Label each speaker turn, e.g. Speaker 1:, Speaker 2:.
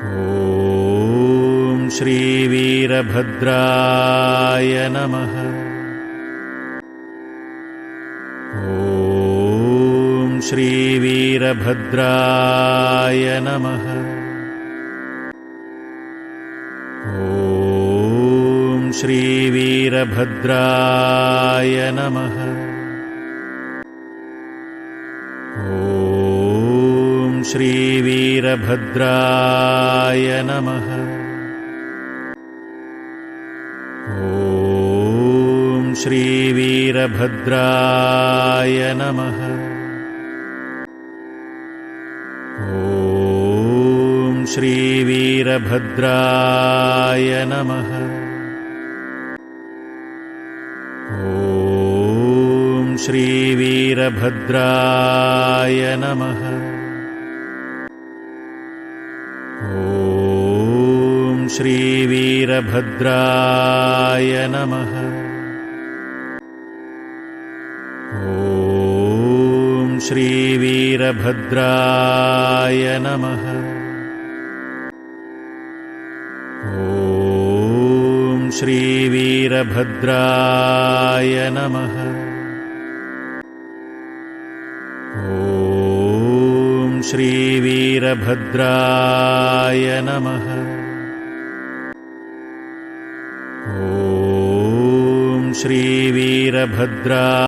Speaker 1: ॐ श्रीवीरभद्राय नमः। ॐ श्रीवीरभद्राय नमः। ॐ श्रीवीरभद्राय नमः श्रीवीरभद्राय नमः। ॐ श्रीवीरभद्राय नमः। ॐ श्रीवीरभद्राय नमः। ॐ श्रीवीरभद्राय नमः श्रीवीरभद्राय नमः। ॐ श्रीवीरभद्राय नमः। ॐ श्रीवीरभद्राय नमः। ॐ श्रीवीरभद्राय नमः ॐ श्रीवीरभद्रा